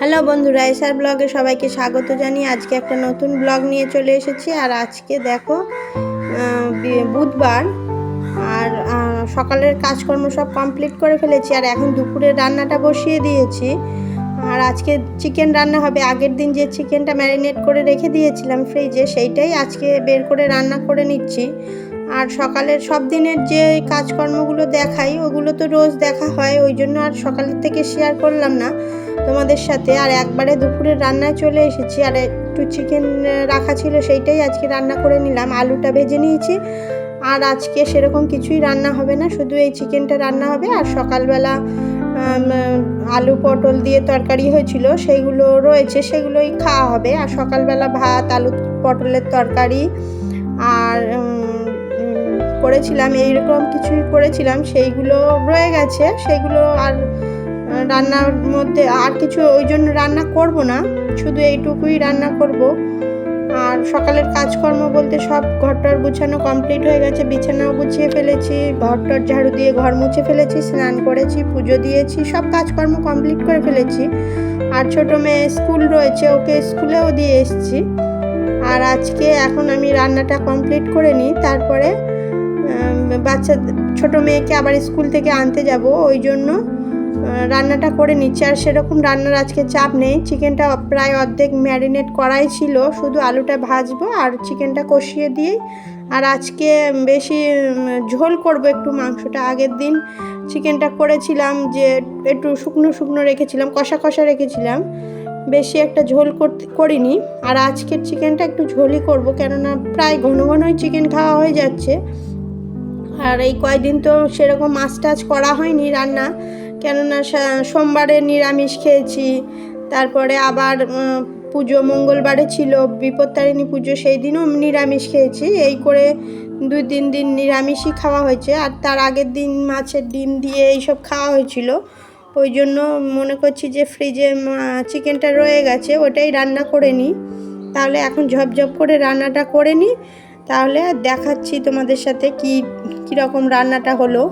Hello বন্ধুরা, SR ব্লগে সবাইকে স্বাগত জানিয়ে আজকে একটা নতুন ব্লগ নিয়ে চলে এসেছি। আর আজকে দেখো বুধবার, আর সকালের কাজকর্ম সব কমপ্লিট করে ফেলেছি। আর এখন দুপুরে রান্নাটা বসিয়ে দিয়েছি। আর আজকে চিকেন রান্না হবে। আগের দিন যে চিকেনটা ম্যারিনেট করে রেখে দিয়েছিলাম ফ্রিজে সেইটাই আজকে বের করে রান্না করে নিচ্ছি। আর সকালের সব দিনের যে কাজকর্মগুলো দেখাই, ওগুলো তো রোজ দেখা হয়, ওই জন্য আর সকালের থেকে শেয়ার করলাম না তোমাদের সাথে। আর একবারে দুপুরে রান্নায় চলে এসেছি, আর একটু চিকেন রাখা ছিল সেইটাই আজকে রান্না করে নিলাম। আলুটা ভেজে নিয়েছি, আর আজকে সেরকম কিছুই রান্না হবে না, শুধু এই চিকেনটা রান্না হবে। আর সকালবেলা আলু পটল দিয়ে তরকারি হয়েছিল, সেইগুলো রয়েছে, সেগুলোই খাওয়া হবে। আর সকালবেলা ভাত, আলু পটলের তরকারি, আর করেছিলাম, এইরকম কিছুই করেছিলাম, সেইগুলো রয়ে গেছে, সেইগুলো আর রান্নার মধ্যে আর কিছু ওই জন্য রান্না করব না, শুধু এইটুকুই রান্না করব। আর সকালের কাজকর্ম বলতে সব ঘরটর গুছানো কমপ্লিট হয়ে গেছে, বিছানাও গুছিয়ে ফেলেছি, ঘরটর ঝাড়ু দিয়ে ঘর মুছে ফেলেছি, স্নান করেছি, পুজো দিয়েছি, সব কাজকর্ম কমপ্লিট করে ফেলেছি। আর ছোটো মেয়ে স্কুল রয়েছে, ওকে স্কুলেও দিয়ে এসেছি। আর আজকে এখন আমি রান্নাটা কমপ্লিট করে নিই, তারপরে বাচ্চা ছোট মেয়েকে আবার স্কুল থেকে আনতে যাব, ওই জন্য রান্নাটা করে নিচ্ছি। আর সেরকম রান্নার আজকে চাপ নেই। চিকেনটা প্রায় অর্ধেক ম্যারিনেট করাই ছিল, শুধু আলুটা ভাজবো আর চিকেনটা কষিয়ে দিয়ে আর আজকে বেশি ঝোল করব একটু মাংসটা। আগের দিন চিকেনটা করেছিলাম যে একটু শুকনো শুকনো রেখেছিলাম, কষা কষা রেখেছিলাম। বেশি একটা ঝোল করিনি। আর আজকের চিকেনটা একটু ঝোলই করব, কেননা প্রায় ঘন ঘনই চিকেন খাওয়া হয়ে যাচ্ছে। আর এই কয়দিন তো সেরকম মাছ টাছ করা হয়নি রান্না। কেননা সোমবারে নিরামিষ খেয়েছি। তারপরে আবার পুজো মঙ্গলবারে ছিল, বিপত্তারিণী পুজো সেই দিনও নিরামিষ খেয়েছি। এই করে দুই তিন দিন নিরামিষই খাওয়া হয়েছে। আর তার আগের দিন মাছের ডিম দিয়ে এইসব খাওয়া হয়েছিল। ওই জন্য মনে করছি যে ফ্রিজে চিকেনটা রয়ে গেছে, ওটাই রান্না করে নিই। তাহলে এখন ঝপঝপ করে রান্নাটা করে নিই। তাহলে দেখাচ্ছি তোমাদের সাথে কি কীরকম রান্নাটা হলো।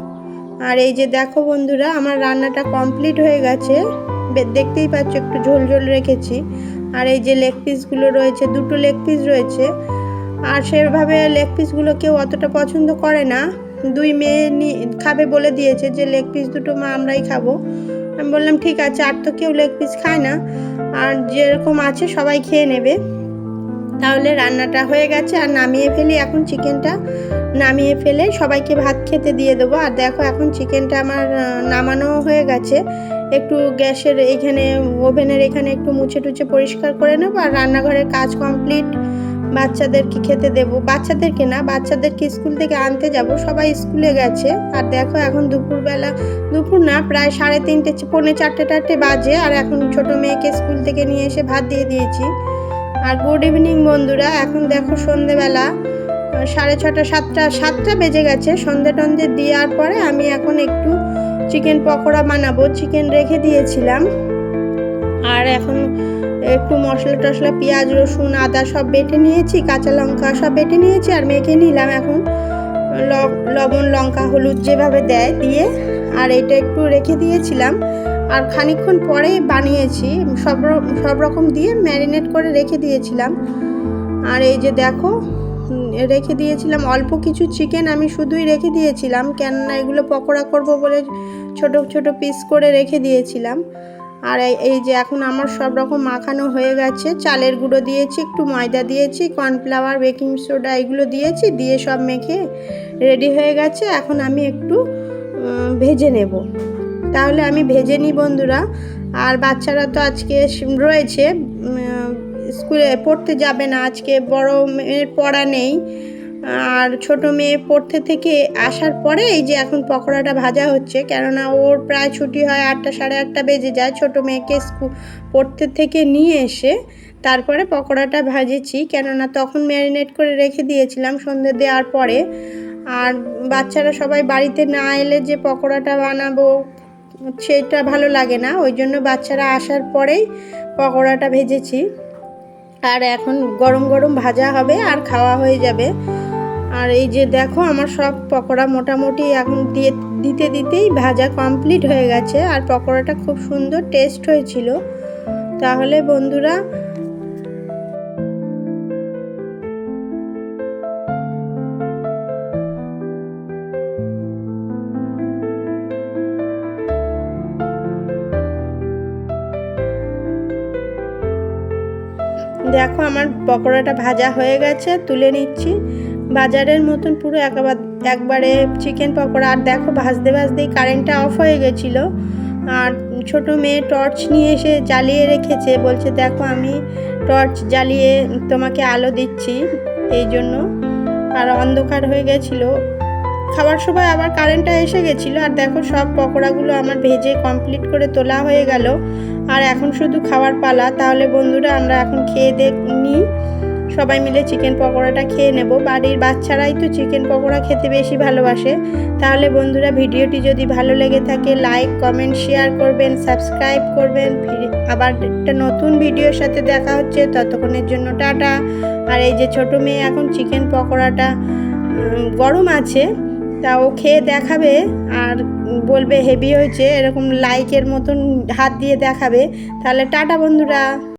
আর এই যে দেখো বন্ধুরা, আমার রান্নাটা কমপ্লিট হয়ে গেছে। দেখতেই পাচ্ছ, একটু ঝোল ঝোল রেখেছি। আর এই যে লেগ পিসগুলো রয়েছে, দুটো লেগ পিস রয়েছে। আর সেভাবে লেগ পিসগুলো কেউ অতটা পছন্দ করে না। দুই মেয়ে খাবে বলে দিয়েছে যে লেগ পিস দুটো মা, আমরাই খাব। আমি বললাম, ঠিক আছে, আর তো কেউ লেগ পিস খায় না। আর যেরকম আছে, সবাই খেয়ে নেবে। তাহলে রান্নাটা হয়ে গেছে। আর নামিয়ে ফেলি এখন চিকেনটা নামিয়ে ফেলে সবাইকে ভাত খেতে দিয়ে দেবো। আর দেখো এখন চিকেনটা আমার নামানো হয়ে গেছে। একটু গ্যাসের এইখানে ওভেনের এখানে একটু মুছে টুছে পরিষ্কার করে নেব। আর রান্নাঘরের কাজ কমপ্লিট বাচ্চাদেরকে খেতে দেব। বাচ্চাদেরকে না, বাচ্চাদেরকে স্কুল থেকে আনতে যাব। সবাই স্কুলে গেছে। আর দেখো এখন দুপুরবেলা, দুপুর না, প্রায় সাড়ে তিনটে, পৌনে চারটে টারটে বাজে। আর এখন ছোট মেয়েকে স্কুল থেকে নিয়ে এসে ভাত দিয়ে দিয়েছি। আর গুড ইভিনিং বন্ধুরা, এখন দেখো সন্ধেবেলা। সাড়ে ছটা, সাতটা সাতটা বেজে গেছে। সন্ধে টন্ধে দেওয়ার পরে আমি এখন একটু চিকেন পকোড়া বানাবো। চিকেন রেখে দিয়েছিলাম। আর এখন একটু মশলা টশলা পেঁয়াজ, রসুন, আদা সব বেটে নিয়েছি, কাঁচা লঙ্কা সব বেটে নিয়েছি আর মেখে নিলাম এখন। লবণ, লঙ্কা, হলুদ যেভাবে দেয় দিয়ে। আর এটা একটু রেখে দিয়েছিলাম। আর খানিকক্ষণ পরেই বানিয়েছি। সব সব রকম দিয়ে ম্যারিনেট করে রেখে দিয়েছিলাম। আর এই যে দেখো রেখে দিয়েছিলাম। অল্প কিছু চিকেন আমি শুধুই রেখে দিয়েছিলাম, কেননা এগুলো পকোড়া করব বলে ছোট ছোট পিস করে রেখে দিয়েছিলাম। আর এই- যে এখন আমার সব রকম মাখানো হয়ে গেছে, চালের গুঁড়ো দিয়েছি, একটু ময়দা দিয়েছি কর্নফ্লাওয়ার বেকিং সোডা এগুলো দিয়েছি, দিয়ে সব মেখে রেডি হয়ে গেছে। এখন আমি একটু ভেজে নেব। তাহলে আমি ভেজে নিই বন্ধুরা। আর বাচ্চারা তো আজকে রয়েছে স্কুলে পড়তে যাবে না। আজকে বড় মেয়ের পড়া নেই। আর ছোট মেয়ে পড়তে থেকে আসার পরে এই যে এখন পকোড়াটা ভাজা হচ্ছে, কেননা ওর প্রায় ছুটি হয় আটটা সাড়ে আটটা বেজে যায়। ছোট মেয়েকে স্কুল পড়তে থেকে নিয়ে এসে তারপরে পকোড়াটা ভাজেছি, কেননা তখন ম্যারিনেট করে রেখে দিয়েছিলাম সন্ধে দেওয়ার পরে। আর বাচ্চারা সবাই বাড়িতে না এলে যে পকোড়াটা বানাবো, সেটা ভালো লাগে না। ওই জন্য বাচ্চারা আসার পরেই পকোড়াটা ভেজেছি। আর এখন গরম গরম ভাজা হবে আর খাওয়া হয়ে যাবে। আর এই যে দেখো আমার সব পকোড়া মোটামুটি এখন দিয়ে, দিতে দিতেই ভাজা কমপ্লিট হয়ে গেছে। আর পকোড়াটা খুব সুন্দর টেস্ট হয়েছিল। তাহলে বন্ধুরা দেখো আমার পকোড়াটা ভাজা হয়ে গেছে, তুলে নিচ্ছি। বাজারের মতন পুরো একবার একবারে চিকেন পকোড়া। আর দেখো ভাজতে ভাজতেই কারেন্টটা অফ হয়ে গেছিল। আর ছোট মেয়ে টর্চ নিয়ে এসে জ্বালিয়ে রেখেছে, বলছে, দেখো আমি টর্চ জ্বালিয়ে তোমাকে আলো দিচ্ছি এই জন্য। আর অন্ধকার হয়ে গেছিল। খাবার সময় আবার কারেন্টটা এসে গেছিল। আর দেখো সব পকোড়াগুলো আমার ভেজে কমপ্লিট করে তোলা হয়ে গেল। আর এখন শুধু খাওয়ার পালা, তাহলে বন্ধুরা আমরা এখন খেয়ে দেখ নিই সবাই মিলে চিকেন পকোড়াটা খেয়ে নেব। বাড়ির বাচ্চারাই তো চিকেন পকোড়া খেতে বেশি ভালোবাসে। তাহলে বন্ধুরা ভিডিওটি যদি ভালো লেগে থাকে লাইক কমেন্ট শেয়ার করবেন সাবস্ক্রাইব করবেন। আবার একটা নতুন ভিডিওর সাথে দেখা হচ্ছে। ততক্ষণের জন্য টাটা। আর এই যে ছোট মেয়ে এখন চিকেন পকোড়াটা গরম আছে। তা ও খেয়ে দেখাবে আর বলবে হেভি হয়েছে, এরকম লাইকের মতন হাত দিয়ে দেখাবে। তাহলে টাটা বন্ধুরা।